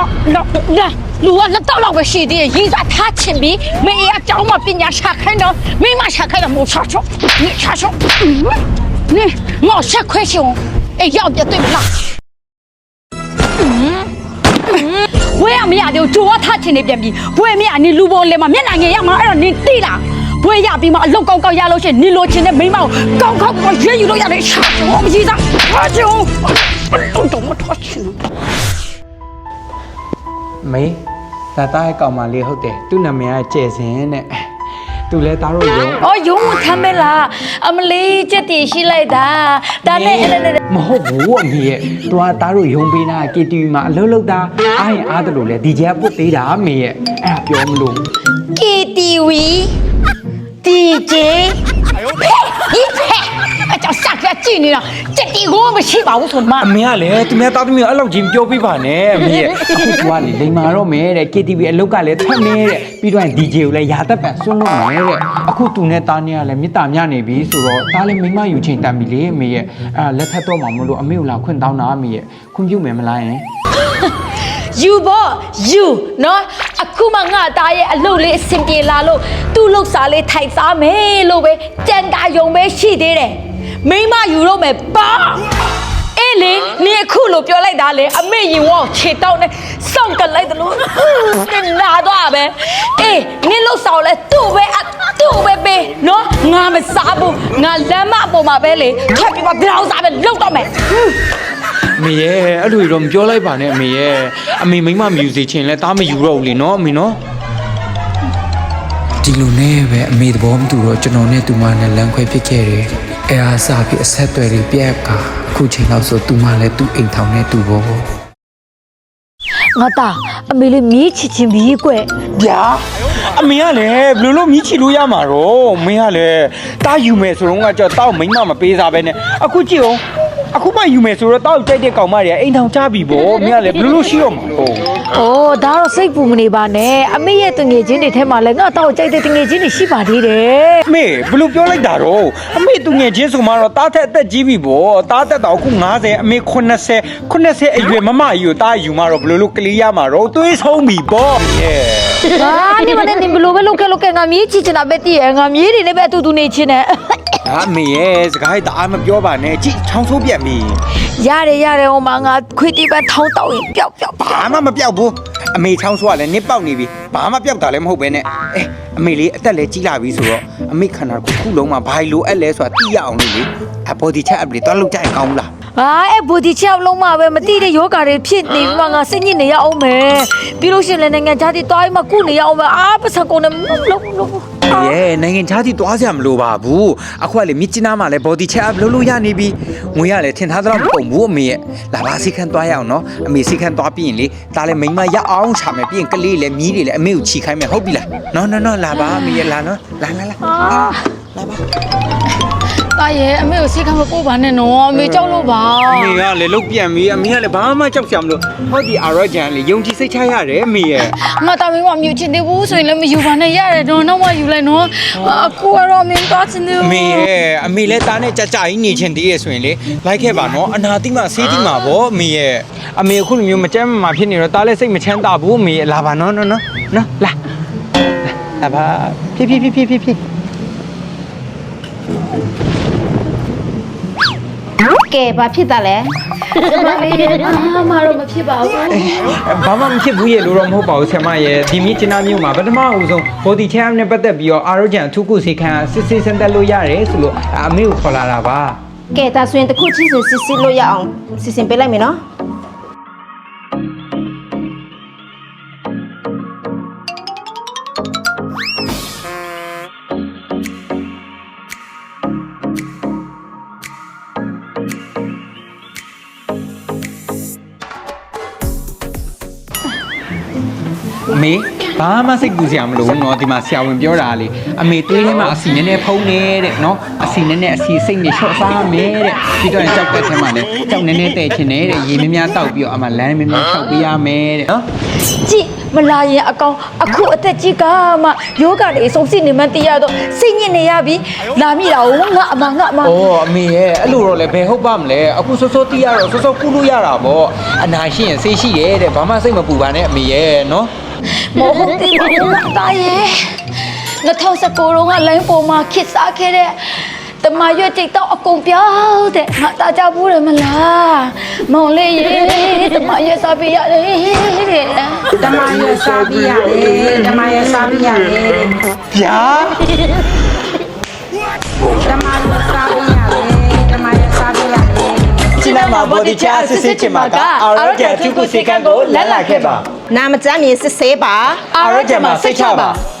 လောက်လောက်လောက်လူကလက်တော့လောက်ပဲရှိသေးရဲ့ရီစာထားချင်ပြီးမအေးအကြောင်းမပညာရှာခိုင်းတော့မိမရှာခိုင်းတော့မို့ချော့ချော့နေချော့ချော့နေငေါ့ဆက်ခွဲရှင်အေးရောက်ပြတွေ့မလားဘွေရမရသေးဘူးကြိုးဝထားချင်နေပြန်ပြီဘွေမရနေလူပေါ်လဲမှာမျက်နှာငယ်ရမှာအဲ့တော့နင်တိလားဘွေရပြီးမှအလောက်ကောက်ကောက်ရလို့ရှင်နေလိုချင်တဲ့မိမကိုကောက်ကောက်ကောက်ရဲယူလို့ရတယ်ရှာချော့မရှိစားဟာချော့ဘယ်တော့မှထားချင်ဘူး မေးဒါသားရဲ့ကောင်မလေးဟုတ်တယ်သူ့နာမည်ကကျဲစင်တဲ့သူလဲသားတို့ရုံ။အော်ယုံကိုထမ်းမလား။အမလေးချက်တီရှိလိုက်တာ။ဒါနဲ့အဲ့နဲ့မဟုတ်ဘူးအမေရဲ့သူကသားတို့ရုံပေးတာ KTV မှာအလုပ်လုပ်တာအားရင်အားတယ်လို့လဲဒီကျဲပုတ်သေးတာအမေရဲ့အဲ့ဒါပြောမလို့ KTV DJ ကြည့်နေတာတတိကိုမရှိပါဘူးဆိုမှအမေကလေသူများတာသမီးကအဲ့လောက်ကြီးပြောပြပါနဲ့အမေအခုသူကနေလိန်မာတော့မယ်တဲ့ KTV အလုတ်ကလည်းထွက်မယ်တဲ့ပြီးတော့ DJ ကိုလည်းရာသက်ပံဆွလို့မယ်တဲ့အခုသူနဲ့တာနေကလည်းမေတ္တာမြနေပြီဆိုတော့ဒါလည်းမိမယူချိန်တန်ပြီလေအမေရဲ့အဲလက်ထပ်တော့မှမလို့အမေကိုလာခွင့်တောင်းတာအမေရဲ့ခွင့်ပြုမယ်မလားယင် you ပေါ့ you နော်အခုမှငါသားရဲ့အလုပ်လေးအဆင်ပြေလာလို့သူ့လုပ်စာလေးထိုက်စားမယ်လို့ပဲကြံကာယုံပဲရှိသေးတယ် မိမယူတော့မယ်ပါအေးလေနေအခုလို့ပြောလိုက်တာလေအမေရင်ဝေါခြေတောက်နဲ့စောင့်ကလိုက်တယ်လို့နင်နာတော့ပဲအေးနင်လှုပ်ဆောင်လဲသူ့ပဲအသူ့ပဲပေးနော်ငါမစားဘူးငါလမ်းမပေါ်မှာပဲလေထွက်ပြီးတော့ပြောင်းစားပဲလှုပ်တော့မယ်အမေရဲ့အဲ့လိုတော့မပြောလိုက်ပါနဲ့အမေရဲ့အမေမိမမယူစေချင်လဲသားမယူတော့ဘူးလေနော်အမေနော်ဒီလိုနဲ့ပဲအမေသဘောမတူတော့ကျွန်တော်နဲ့သူမနဲ့လမ်းခွဲဖြစ်ခဲ့တယ် အဲအားစားပြီးအဆက်အသွယ်တွေပြက်ကအခုချိန်လောက်ဆိုသူမလည်းသူ့အိမ်ထောင်နဲ့သူ့ဘောငါသားအမေလေးမြေးချစ်ချင်းပြီးကွယ်ဗျာအမေကလည်းဘယ်လိုလုပ်မြည်ချီလို့ရမှာတော့မင်းကလည်းတားယူမယ်ဆိုတော့ကကြောက်တောက်မိမမပေးစားပဲနဲ့အခုကြည့်အောင်အခုမှယူမယ်ဆိုတော့တောက်ကြိုက်တဲ့ကောင်မတွေကအိမ်ထောင်ချပြီဗောမင်းကလည်းဘယ်လိုလုပ်ရှိတော့မှာတော့။အိုးဒါတော့စိတ်ပူမနေပါနဲ့။အမေရဲ့တငယ်ချင်းတွေထဲမှာလည်းငါတော့ကြိုက်တဲ့တငယ်ချင်းတွေရှိပါသေးတယ်အမေဘယ်လိုပြောလိုက်တာတော့အမေ သူငယ်ချင်းဆိုမှတော့တားထက်အသက်ကြီးပြီဗောတားသက်တော့အခု90အမေ80 80အရွယ်မမကြီးကိုတားယူမှတော့ဘယ်လိုလုပ်ကလေးရမှာတော့သွေးဆုံးပြီဗောဟဲ့။ဟာဒီမနဲ့နင်ဘလို့ပဲလုပ်ခဲ့လုပ်ခဲ့ငါမြေးချစ်ချင်တာပဲတည်ရငါမြေးတွေလည်းပဲအတူတူနေချင်းနဲ့အမေရဲ့စကားတအားမပြောပါနဲ့ကြည့်ချောင်းဆိုးပြက်ပြီ။ရတယ်ရတယ်ဟိုမှာငါခွေးတိပဲထောင်းတောက်ရင်ပျောက်ပျောက်ပါဘာမှမပြောက်ဘူး အမေချောင်းဆိုးကလည်းနစ်ပေါက်နေပြီဘာမှပြောက်တာလည်းမဟုတ်ပဲနဲ့အဲအမေလေးအသက်လည်းကြီးလာပြီဆိုတော့အမေခန္ဓာကိုယ်ခုလုံးမှာဘာလို့အဲ့လဲဆိုတာသိရအောင်လို့လေအဘော်ဒီချက်အပလီတော့လောက်ကြရင်ကောင်းဘူးလား။ ဟာအဲ့ဘူဒီချောက်လုံးမှာပဲမတိတဲ့ယောဂါတွေဖြစ်နေမှငါစိတ်ညစ်နေရအောင်မယ်။ပြီးလို့ရှိရင်လည်းနိုင်ငံခြားတိသွားပြီးမှကုနေရအောင်မယ်။အာပစံကုန်နဲ့လုံးလုံးလုံးရဲနိုင်ငံခြားတိသွားစရာမလိုပါဘူးအခုကလေမြစ်ကြီးနားမှာလည်းဘော်ဒီချက်အပ်လုပ်လို့ရနေပြီငွေရလည်းထင်ထားသလောက်မကုန်ဘူးအမေရဲ့လာပါစိတ်ခန့်သွားရအောင်နော်အမေစိတ်ခန့်သွားပြီးရင်လေဒါလည်းမိမရအောင်ချမယ်ပြီးရင်ကလေးလည်းမြီးတွေလည်းအမေကိုချီခိုင်းမယ်ဟုတ်ပြီလားနော်နော်နော်လာပါအမေရလာနော်လာလာလာ တာရဲ့အမေကိုစိတ်ကမပို့ပါနဲ့နော်အမေကြောက်လို့ပါအမေကလည်းလုတ်ပြန်ပြီအမေကလည်းဘာမှကြောက်ကြမလို့ဟောဒီအာရောဂျန်လေယုံကြည်စိတ်ချရတယ်အမေရဲ့ငါတာမင်းမမြူချင်သေးဘူးဆိုရင်လည်းမယူပါနဲ့ရတယ်တော့နောက်မှယူလိုက်နော်အခုကတော့မင်းသွားချင်သေးအဘူးမေရဲ့အမေလည်းတားနဲ့ကြကြကြီးနေချင်သေးရဲ့ဆိုရင်လေလိုက်ခဲ့ပါနော်အနာတိမဆေးတိမပေါ့အမေရဲ့အမေအခုလိုမျိုးမကြမ်းမမာဖြစ်နေတော့တားလည်းစိတ်မချမ်းသာဘူးအမေရဲ့လာပါနော်နော်နော်နော်လာလာပါဖြည်းဖြည်းဖြည်းဖြည်းဖြည်း ကဲဘာဖြစ်တာလဲအမတော့မဖြစ်ပါဘူးဘာမှမဖြစ်ဘူးရဲ့လို့တော့မဟုတ်ပါဘူးဆရာမရဲ့ဒီမြစ်ကျနာမျိုးမှာပထမအဦးဆုံး body cham နဲ့ပတ်သက်ပြီးတော့အာရောဂျန်အထူးကုစီခံစစ်စစ်စံတက်လို့ရတယ်ဆိုလို့အမေကိုခေါ်လာတာပါကဲဒါဆိုရင်တစ်ခုချင်းစစ်စစ်လို့ရအောင်စစ်စစ်ပေးလိုက်မယ်နော် မေ ဘာမှစိတ်ပူစရာမလိုဘူးเนาะဒီမှာဆရာဝန်ပြောတာလေအမေသွေးထဲမှာအစီနည်းနည်းဖုံးနေတဲ့เนาะအစီနည်းနည်းအစီစိတ်နဲ့ချော့စားမယ်တဲ့ပြီးတော့ကြောက်တဲ့ထဲမှာလည်းကြောက်နည်းနည်းတဲ့ချင်နေတဲ့ရေများများတောက်ပြီးတော့အမလမ်းများများထောက်ပေးရမယ်တဲ့เนาะ ကြည့်မလာရင်အကောင်အခုအသက်ကြီးကမှယောဂတွေဆုံးစိနေမှတရားတော့စိတ်ညစ်နေရပြီလာမိတာကိုငါအမငါအမ ။အော်အမေရဲ့အဲ့လိုတော့လည်းဘယ်ဟုတ်ပါမလဲ။အခုစောစောတီးရတော့စောစောကုလို့ရတာပေါ့။အနာရှိရင်ဆေးရှိတယ်တဲ့။ဘာမှစိတ်မပူပါနဲ့အမေရဲ့နော် မဟုတ်သေးပါဘူးငါသားရဲ့2019တုန်းကလိုင်းပေါ်မှာခစ်စားခဲ့တဲ့တမရွက်တိတ်တော့အကုန်ပြောင်းတဲ့ငါသားကြဘူးတယ်မလားမောင်လေးရေတမရွက်စားပြရတယ်တဲ့ဓမ္မရစားပြရတယ်ဓမ္မရစားပြရတယ်။ဗျာဓမ္မရစားပြရတယ်ဓမ္မရစားပြရတယ်။ကျမမှာဘော်ဒီချာစစ်စစ်ချင်မှာကအာရကျသူကိုစေကံကိုလက်လာခဲ့ပါ နာမကျမ်းမြေစစ်ဆေးပါ။အာရကျမှာစိတ်ချပါ။